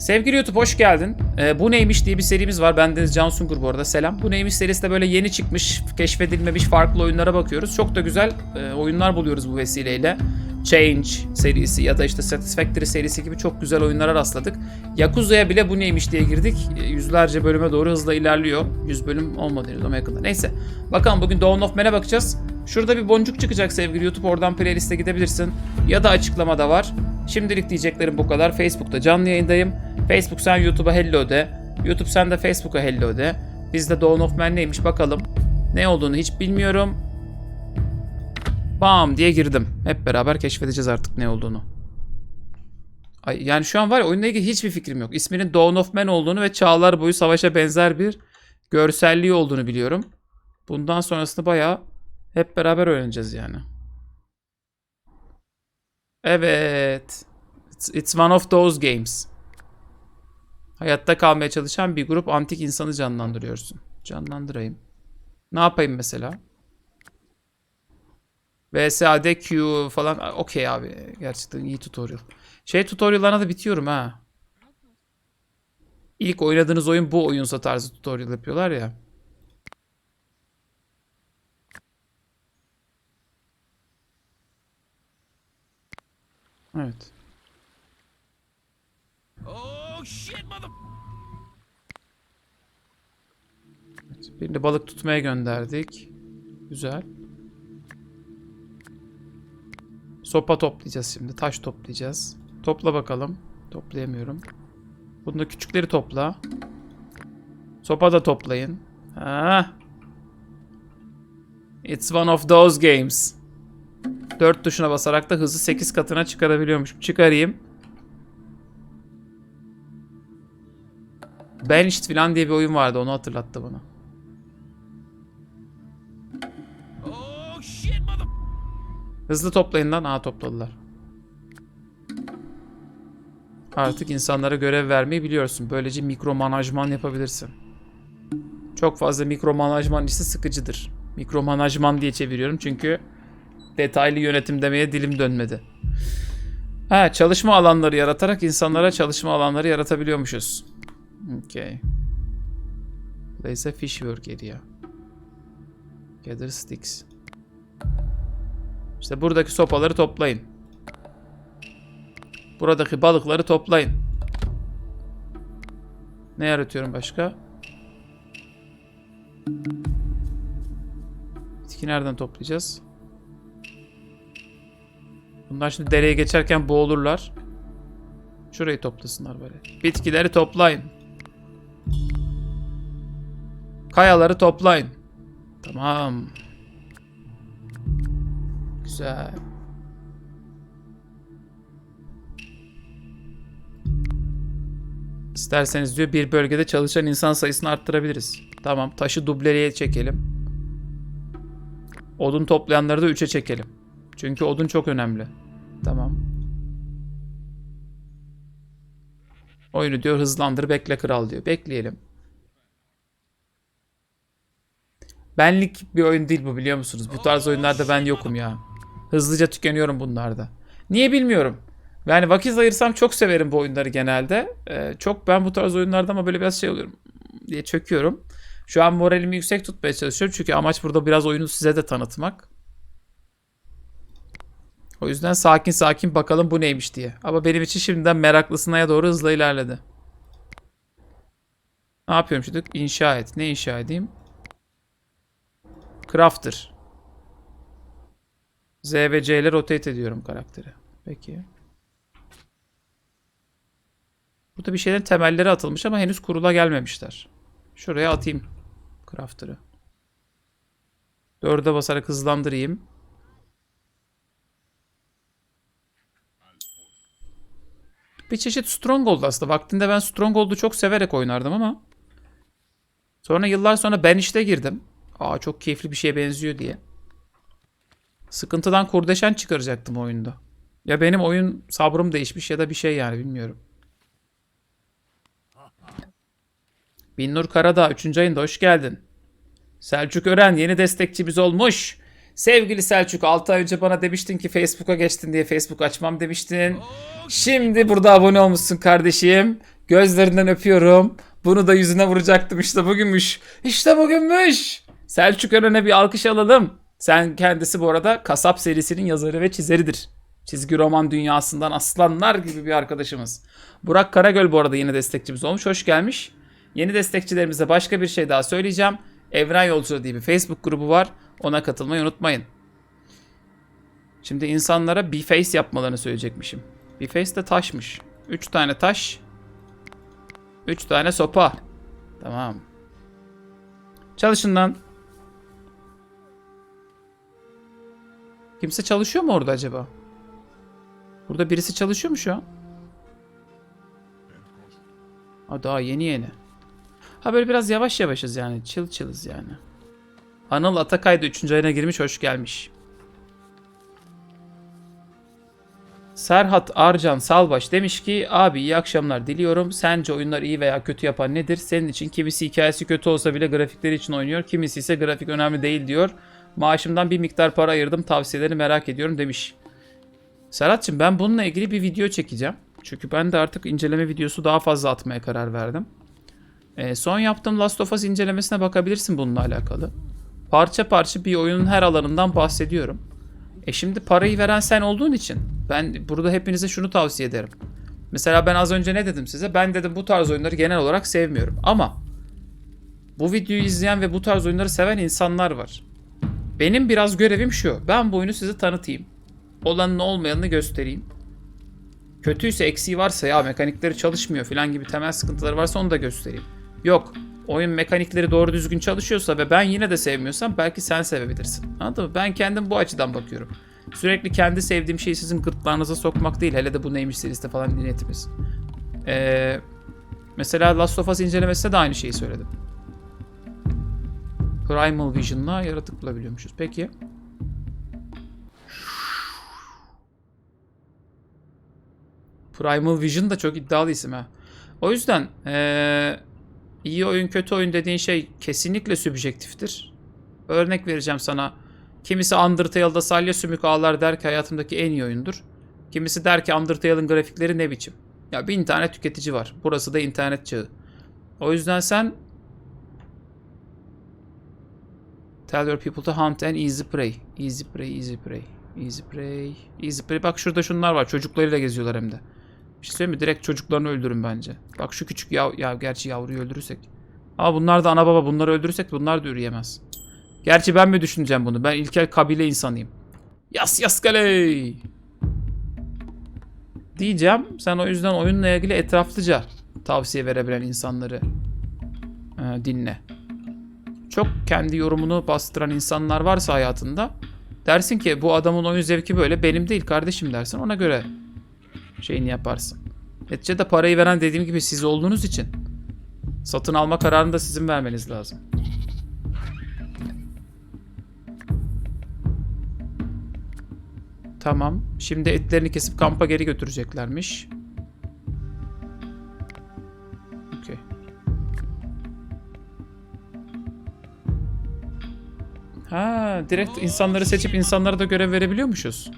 Sevgili YouTube hoş geldin. Ee, bu neymiş diye bir serimiz var. Ben Deniz Can Sungur bu arada. Selam. Bu neymiş serisi de böyle yeni çıkmış, keşfedilmemiş farklı oyunlara bakıyoruz. Çok da güzel e, oyunlar buluyoruz bu vesileyle. Change serisi ya da işte Satisfactory serisi gibi çok güzel oyunlara rastladık. Yakuza'ya bile bu neymiş diye girdik. E, Yüzlerce bölüme doğru hızla ilerliyor. 100 bölüm olmadı henüz ama yakında. Neyse. Bakalım bugün Dawn of Man'e bakacağız. Şurada bir boncuk çıkacak sevgili YouTube. Oradan playlist'e gidebilirsin. Ya da açıklamada var. Şimdilik diyeceklerim bu kadar. Facebook'ta canlı yayındayım. Facebook sen YouTube'a hello de. YouTube sen de Facebook'a hello de. Bizde Dawn of Man neymiş bakalım. Ne olduğunu hiç bilmiyorum. Bam diye girdim. Hep beraber keşfedeceğiz artık ne olduğunu. Ay, yani şu an var ya oyunla ilgili hiçbir fikrim yok. İsminin Dawn of Man olduğunu ve çağlar boyu savaşa benzer bir görselliği olduğunu biliyorum. Bundan sonrasını bayağı hep beraber öğreneceğiz yani. Evet. It's, it's one of those games. Hayatta kalmaya çalışan bir grup antik insanı canlandırıyorsun. Canlandırayım. Ne yapayım mesela? VSAD Q falan. Okey abi. Gerçekten iyi tutorial. Şey tutoriallarına da bitiyorum ha. İlk oynadığınız oyun bu oyunsa tarzı tutorial yapıyorlar ya. Evet. Oh shit, mother. Birini balık tutmaya gönderdik. Güzel. Sopa toplayacağız şimdi. Taş toplayacağız. Topla bakalım. Toplayamıyorum. Bunda küçükleri topla. Sopa da toplayın. Ha. It's one of those games. 4 tuşuna basarak da hızı 8 katına çıkarabiliyormuşum. Çıkarayım. Banished falan diye bir oyun vardı. Onu hatırlattı bana. Oh. Hızlı toplayın lan. Aa topladılar. Artık insanlara görev vermeyi biliyorsun. Böylece mikro manajman yapabilirsin. Çok fazla mikro manajman ise sıkıcıdır. Mikro manajman diye çeviriyorum çünkü detaylı yönetim demeye dilim dönmedi. Ha, çalışma alanları yaratarak insanlara çalışma alanları yaratabiliyormuşuz. Okay. Place a fish work area. Gather sticks. İşte buradaki sopaları toplayın. Buradaki balıkları toplayın. Ne yaratıyorum başka? Bitki nereden toplayacağız? Bunlar şimdi dereye geçerken boğulurlar. Şurayı toplasınlar böyle. Bitkileri toplayın. Kayaları toplayın. Tamam. Güzel. İsterseniz diyor bir bölgede çalışan insan sayısını arttırabiliriz. Tamam taşı dubleriye çekelim. Odun toplayanları da 3'e çekelim. Çünkü odun çok önemli. Tamam. Oyunu diyor hızlandır bekle kral diyor. Bekleyelim. Benlik bir oyun değil bu biliyor musunuz? Bu tarz oyunlarda ben yokum ya. Hızlıca tükeniyorum bunlarda. Niye bilmiyorum. Yani vakit ayırsam çok severim bu oyunları genelde. Ee, çok ben bu tarz oyunlarda ama böyle biraz şey oluyorum diye çöküyorum. Şu an moralimi yüksek tutmaya çalışıyorum. Çünkü amaç burada biraz oyunu size de tanıtmak. O yüzden sakin sakin bakalım bu neymiş diye. Ama benim için şimdiden meraklısına doğru hızla ilerledi. Ne yapıyorum şimdi? İnşa et. Ne inşa edeyim? Crafter. Z ve C ile rotate ediyorum karakteri. Peki. Burada bir şeylerin temelleri atılmış ama henüz kurula gelmemişler. Şuraya atayım crafter'ı. Dörde basarak hızlandırayım. Bir çeşit Stronghold aslında. Vaktinde ben Stronghold'u çok severek oynardım ama sonra yıllar sonra ben işte girdim. Aa çok keyifli bir şeye benziyor diye. Sıkıntıdan kurdeşen çıkaracaktım oyunda. Ya benim oyun sabrım değişmiş ya da bir şey yani bilmiyorum. Binnur Karadağ 3. ayında hoş geldin. Selçuk Ören yeni destekçimiz olmuş. Sevgili Selçuk 6 ay önce bana demiştin ki Facebook'a geçtin diye Facebook açmam demiştin. Şimdi burada abone olmuşsun kardeşim. Gözlerinden öpüyorum. Bunu da yüzüne vuracaktım işte bugünmüş. İşte bugünmüş. Selçuk Önen'e bir alkış alalım. Sen kendisi bu arada Kasap serisinin yazarı ve çizeridir. Çizgi roman dünyasından aslanlar gibi bir arkadaşımız. Burak Karagöl bu arada yeni destekçimiz olmuş. Hoş gelmiş. Yeni destekçilerimize başka bir şey daha söyleyeceğim. Evren Yolculuğu diye bir Facebook grubu var. Ona katılmayı unutmayın. Şimdi insanlara bir face yapmalarını söyleyecekmişim. Bir face de taşmış. 3 tane taş. 3 tane sopa. Tamam. Çalışın lan. Kimse çalışıyor mu orada acaba? Burada birisi çalışıyor mu şu an? Ha daha yeni yeni. Ha böyle biraz yavaş yavaşız yani. Chill chill'ız yani. Anıl Atakay da 3. ayına girmiş. Hoş gelmiş. Serhat Arcan Salbaş demiş ki abi iyi akşamlar diliyorum. Sence oyunlar iyi veya kötü yapan nedir? Senin için kimisi hikayesi kötü olsa bile grafikleri için oynuyor. Kimisi ise grafik önemli değil diyor. Maaşımdan bir miktar para ayırdım. Tavsiyelerini merak ediyorum demiş. Serhat'cığım ben bununla ilgili bir video çekeceğim. Çünkü ben de artık inceleme videosu daha fazla atmaya karar verdim. Ee, son yaptığım Last of Us incelemesine bakabilirsin bununla alakalı. Parça parça bir oyunun her alanından bahsediyorum. E şimdi parayı veren sen olduğun için ben burada hepinize şunu tavsiye ederim. Mesela ben az önce ne dedim size? Ben dedim bu tarz oyunları genel olarak sevmiyorum. Ama bu videoyu izleyen ve bu tarz oyunları seven insanlar var. Benim biraz görevim şu. Ben bu oyunu size tanıtayım. Olanını olmayanını göstereyim. Kötüyse eksiği varsa ya mekanikleri çalışmıyor falan gibi temel sıkıntıları varsa onu da göstereyim. Yok oyun mekanikleri doğru düzgün çalışıyorsa ve ben yine de sevmiyorsam belki sen sevebilirsin. Anladın mı? Ben kendim bu açıdan bakıyorum. Sürekli kendi sevdiğim şeyi sizin gırtlağınıza sokmak değil. Hele de bu neymiş serisi falan niyetimiz. Ee, mesela Last of Us incelemesinde de aynı şeyi söyledim. Primal Vision'la yaratık bulabiliyormuşuz. Peki. Primal Vision da çok iddialı isim ha. O yüzden ee, iyi oyun kötü oyun dediğin şey kesinlikle sübjektiftir. Örnek vereceğim sana. Kimisi Undertale'da salya sümük ağlar der ki hayatımdaki en iyi oyundur. Kimisi der ki Undertale'ın grafikleri ne biçim. Ya bin tane tüketici var. Burası da internet çağı. O yüzden sen Tell your people to hunt and easy prey. Easy prey, easy prey. Easy prey, easy prey. Bak şurada şunlar var. Çocuklarıyla geziyorlar hem de. Bir şey söyleyeyim mi? Direkt çocuklarını öldürün bence. Bak şu küçük yav ya gerçi yavruyu öldürürsek. Ama bunlar da ana baba bunları öldürürsek bunlar da üreyemez. Gerçi ben mi düşüneceğim bunu? Ben ilkel kabile insanıyım. Yas yas kaley. Diyeceğim. Sen o yüzden oyunla ilgili etraflıca tavsiye verebilen insanları e, dinle. Çok kendi yorumunu bastıran insanlar varsa hayatında dersin ki bu adamın oyun zevki böyle benim değil kardeşim dersin ona göre şeyini yaparsın. Neticede parayı veren dediğim gibi siz olduğunuz için satın alma kararını da sizin vermeniz lazım. Tamam. Şimdi etlerini kesip kampa geri götüreceklermiş. Okey. Ha, direkt insanları seçip insanlara da görev verebiliyormuşuz.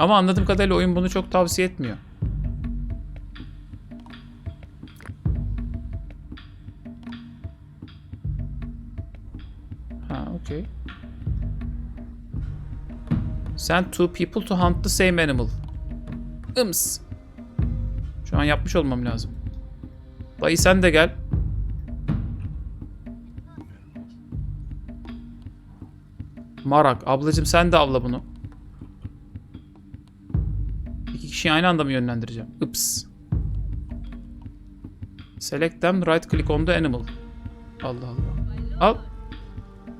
Ama anladığım kadarıyla oyun bunu çok tavsiye etmiyor. Ha, okey. Send two people to hunt the same animal. Ims. Şu an yapmış olmam lazım. Dayı sen de gel. Marak. Ablacım sen de avla bunu. Kişiyi aynı anda mı yönlendireceğim? Ips. Select them, right click on the animal. Allah Allah. Al.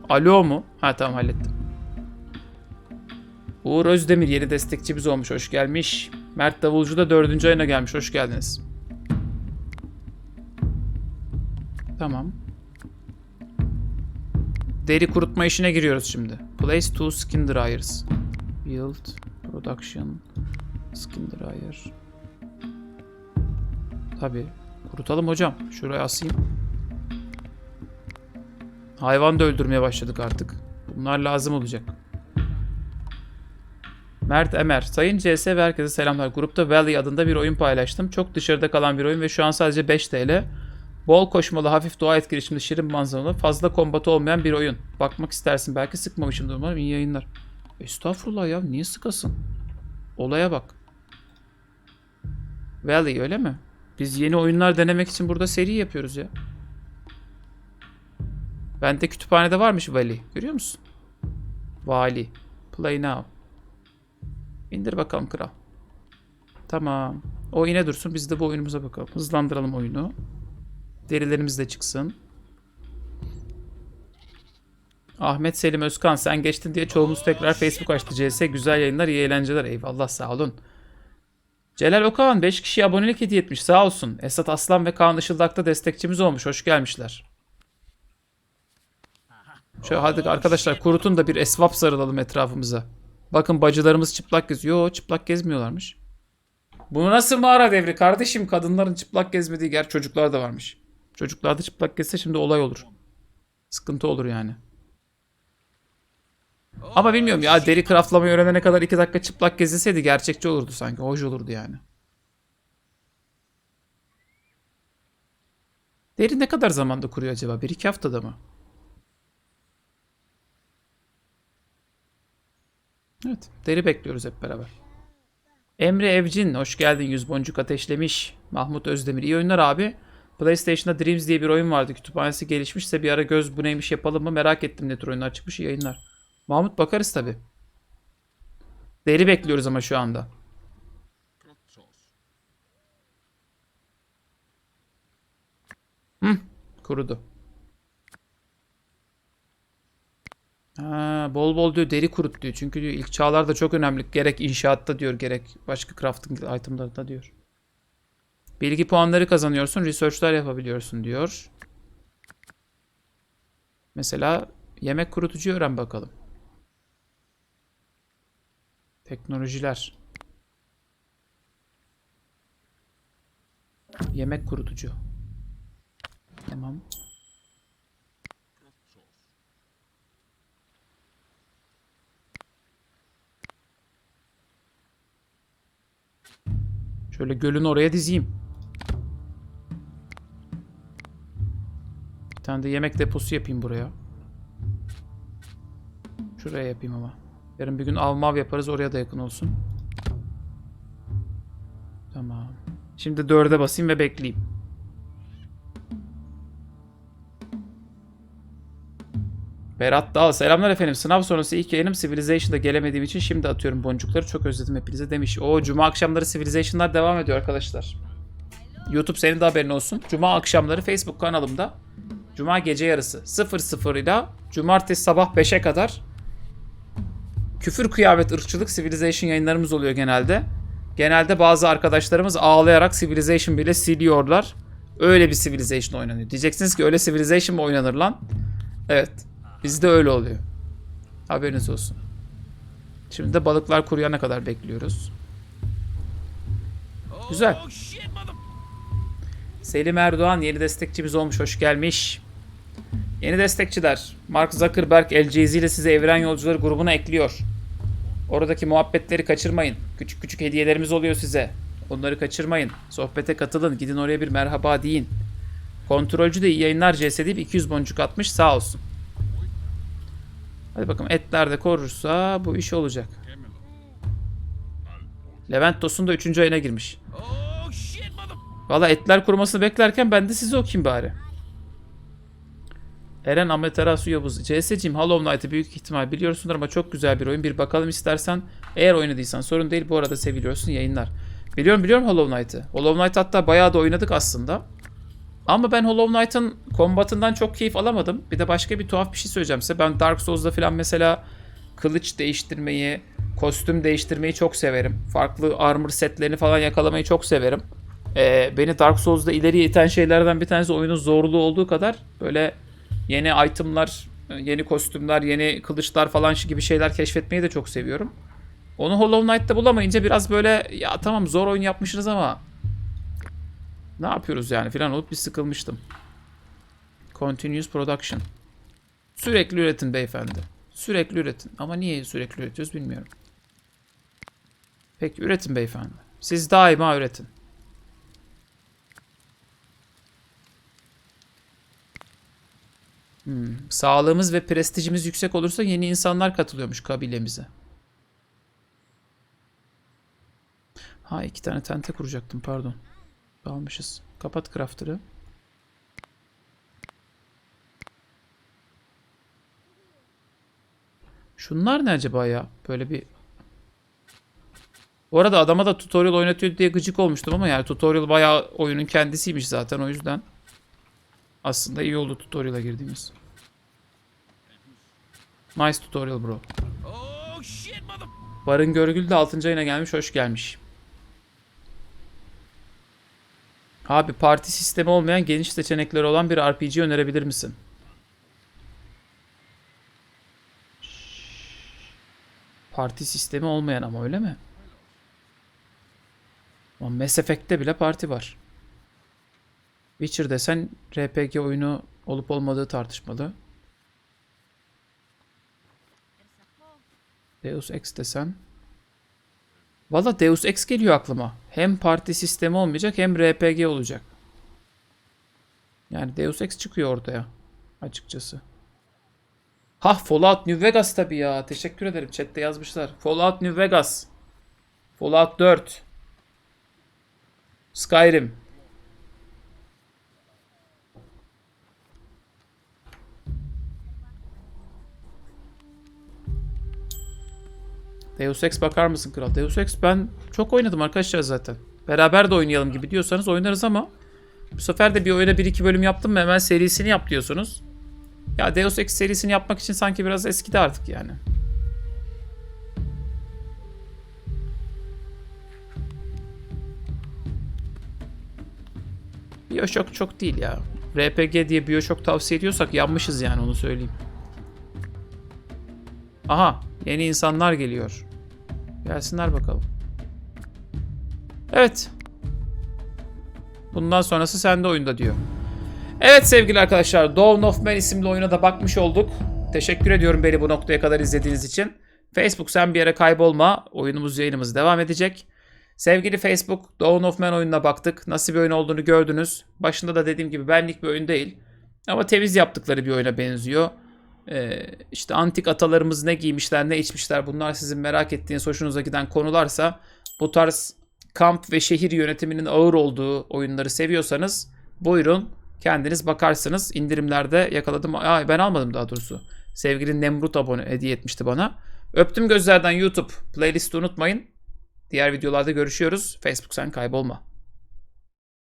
Alo mu? Ha tamam hallettim. Uğur Özdemir yeni destekçimiz olmuş. Hoş gelmiş. Mert Davulcu da dördüncü ayına gelmiş. Hoş geldiniz. Tamam. Deri kurutma işine giriyoruz şimdi. Place two skin dryers. Build, production, skin dryer. Tabi. Kurutalım hocam. Şuraya asayım. Hayvan da öldürmeye başladık artık. Bunlar lazım olacak. Mert Emer. Sayın CS ve herkese selamlar. Grupta Valley adında bir oyun paylaştım. Çok dışarıda kalan bir oyun ve şu an sadece 5 TL. Bol koşmalı, hafif doğa etkileşimli, şirin manzaralı, fazla kombatı olmayan bir oyun. Bakmak istersin. Belki sıkmamışımdır umarım. İyi yayınlar. Estağfurullah ya. Niye sıkasın? Olaya bak. Valley öyle mi? Biz yeni oyunlar denemek için burada seri yapıyoruz ya. Bende kütüphanede varmış Valley. Görüyor musun? Vali. Play now. İndir bakalım kral. Tamam. O yine dursun. Biz de bu oyunumuza bakalım. Hızlandıralım oyunu. Derilerimiz de çıksın. Ahmet Selim Özkan sen geçtin diye çoğumuz tekrar Facebook açtı. CS güzel yayınlar iyi eğlenceler. Eyvallah sağ olun. Celal Okan 5 kişiye abonelik hediye etmiş sağ olsun. Esat Aslan ve Kaan Işıldak da destekçimiz olmuş. Hoş gelmişler. Şöyle hadi arkadaşlar kurutun da bir esvap sarılalım etrafımıza. Bakın bacılarımız çıplak geziyor. Yo çıplak gezmiyorlarmış. Bu nasıl mağara devri kardeşim? Kadınların çıplak gezmediği yer çocuklar da varmış. Çocuklar da çıplak gezse şimdi olay olur. Sıkıntı olur yani. Ama bilmiyorum ya deri craftlamayı öğrenene kadar 2 dakika çıplak gezilseydi gerçekçi olurdu sanki. Hoş olurdu yani. Deri ne kadar zamanda kuruyor acaba? 1-2 haftada mı? Evet. Deri bekliyoruz hep beraber. Emre Evcin hoş geldin. Yüz boncuk ateşlemiş. Mahmut Özdemir iyi oyunlar abi. PlayStation'da Dreams diye bir oyun vardı. Kütüphanesi gelişmişse bir ara göz bu neymiş yapalım mı merak ettim ne tür oyunlar çıkmış iyi yayınlar. Mahmut bakarız tabi. Deri bekliyoruz ama şu anda. Hı, kurudu. Ha, bol bol diyor deri kurut diyor. Çünkü diyor ilk çağlarda çok önemli. Gerek inşaatta diyor gerek başka crafting itemlarda diyor. Bilgi puanları kazanıyorsun. Research'lar yapabiliyorsun diyor. Mesela yemek kurutucu öğren bakalım. Teknolojiler. Yemek kurutucu. Tamam. Şöyle gölün oraya dizeyim. Bir tane de yemek deposu yapayım buraya. Şuraya yapayım ama. Yarın bir gün av yaparız oraya da yakın olsun. Tamam. Şimdi dörde basayım ve bekleyeyim. Berat Dal. Selamlar efendim. Sınav sonrası ilk yayınım Civilization'da gelemediğim için şimdi atıyorum boncukları. Çok özledim hepinize demiş. O cuma akşamları Civilization'lar devam ediyor arkadaşlar. YouTube senin de haberin olsun. Cuma akşamları Facebook kanalımda Cuma gece yarısı 00 ile Cumartesi sabah 5'e kadar küfür, kıyamet, ırkçılık, Civilization yayınlarımız oluyor genelde. Genelde bazı arkadaşlarımız ağlayarak Civilization bile siliyorlar. Öyle bir Civilization oynanıyor. Diyeceksiniz ki öyle Civilization mı oynanır lan? Evet. Bizde öyle oluyor. Haberiniz olsun. Şimdi de balıklar kuruyana kadar bekliyoruz. Güzel. Oh. Selim Erdoğan yeni destekçimiz olmuş. Hoş gelmiş. Yeni destekçiler. Mark Zuckerberg LCZ ile sizi Evren Yolcuları grubuna ekliyor. Oradaki muhabbetleri kaçırmayın. Küçük küçük hediyelerimiz oluyor size. Onları kaçırmayın. Sohbete katılın. Gidin oraya bir merhaba deyin. Kontrolcü de iyi yayınlar CS deyip 200 boncuk atmış. Sağ olsun. Hadi bakalım etler de korursa bu iş olacak. Levent Tosun da 3. ayına girmiş. Oh. Valla etler kurumasını beklerken ben de sizi okuyayım bari. Eren Amaterasu Yavuz. CS'cim Hollow Knight'ı büyük ihtimal biliyorsundur ama çok güzel bir oyun. Bir bakalım istersen. Eğer oynadıysan sorun değil. Bu arada seviliyorsun yayınlar. Biliyorum biliyorum Hollow Knight'ı. Hollow Knight hatta bayağı da oynadık aslında. Ama ben Hollow Knight'ın kombatından çok keyif alamadım. Bir de başka bir tuhaf bir şey söyleyeceğim size. Ben Dark Souls'da falan mesela kılıç değiştirmeyi, kostüm değiştirmeyi çok severim. Farklı armor setlerini falan yakalamayı çok severim. Ee, beni Dark Souls'da ileriye iten şeylerden bir tanesi oyunun zorluğu olduğu kadar böyle yeni itemlar, yeni kostümler, yeni kılıçlar falan gibi şeyler keşfetmeyi de çok seviyorum. Onu Hollow Knight'ta bulamayınca biraz böyle ya tamam zor oyun yapmışsınız ama ne yapıyoruz yani filan olup bir sıkılmıştım. Continuous production. Sürekli üretin beyefendi. Sürekli üretin. Ama niye sürekli üretiyoruz bilmiyorum. Peki üretin beyefendi. Siz daima üretin. Hmm, Sağlığımız ve prestijimiz yüksek olursa yeni insanlar katılıyormuş kabilemize. Ha iki tane tente kuracaktım pardon. Almışız. Kapat crafter'ı. Şunlar ne acaba ya? Böyle bir... Bu arada adama da tutorial oynatıyor diye gıcık olmuştum ama yani tutorial bayağı oyunun kendisiymiş zaten o yüzden. Aslında iyi oldu tutorial'a girdiğimiz. Nice tutorial bro. Oh. Barın Görgül de 6. ayına gelmiş. Hoş gelmiş. Abi parti sistemi olmayan geniş seçenekleri olan bir RPG önerebilir misin? Parti sistemi olmayan ama öyle mi? Ama Mass Effect'te bile parti var. Witcher desen RPG oyunu olup olmadığı tartışmalı. Deus Ex desen. Valla Deus Ex geliyor aklıma. Hem parti sistemi olmayacak hem RPG olacak. Yani Deus Ex çıkıyor ortaya. Açıkçası. Ha Fallout New Vegas tabii ya. Teşekkür ederim. Chat'te yazmışlar. Fallout New Vegas. Fallout 4. Skyrim. Deus Ex bakar mısın kral? Deus Ex ben çok oynadım arkadaşlar zaten. Beraber de oynayalım gibi diyorsanız oynarız ama bu sefer de bir oyuna 1-2 bölüm yaptım mı hemen serisini yap diyorsunuz. Ya Deus Ex serisini yapmak için sanki biraz eskidi artık yani. Bioshock çok değil ya. RPG diye Bioshock tavsiye ediyorsak yanmışız yani onu söyleyeyim. Aha yeni insanlar geliyor. Gelsinler bakalım. Evet. Bundan sonrası sende oyunda diyor. Evet sevgili arkadaşlar Dawn of Man isimli oyuna da bakmış olduk. Teşekkür ediyorum beni bu noktaya kadar izlediğiniz için. Facebook sen bir yere kaybolma. Oyunumuz yayınımız devam edecek. Sevgili Facebook Dawn of Man oyununa baktık. Nasıl bir oyun olduğunu gördünüz. Başında da dediğim gibi benlik bir oyun değil. Ama temiz yaptıkları bir oyuna benziyor. Ee, işte antik atalarımız ne giymişler ne içmişler bunlar sizin merak ettiğiniz hoşunuza giden konularsa bu tarz kamp ve şehir yönetiminin ağır olduğu oyunları seviyorsanız buyurun kendiniz bakarsınız. İndirimlerde yakaladım. Aa, ben almadım daha doğrusu. Sevgili Nemrut abone hediye etmişti bana. Öptüm gözlerden YouTube. Playlist'i unutmayın. Diğer videolarda görüşüyoruz. Facebook sen kaybolma.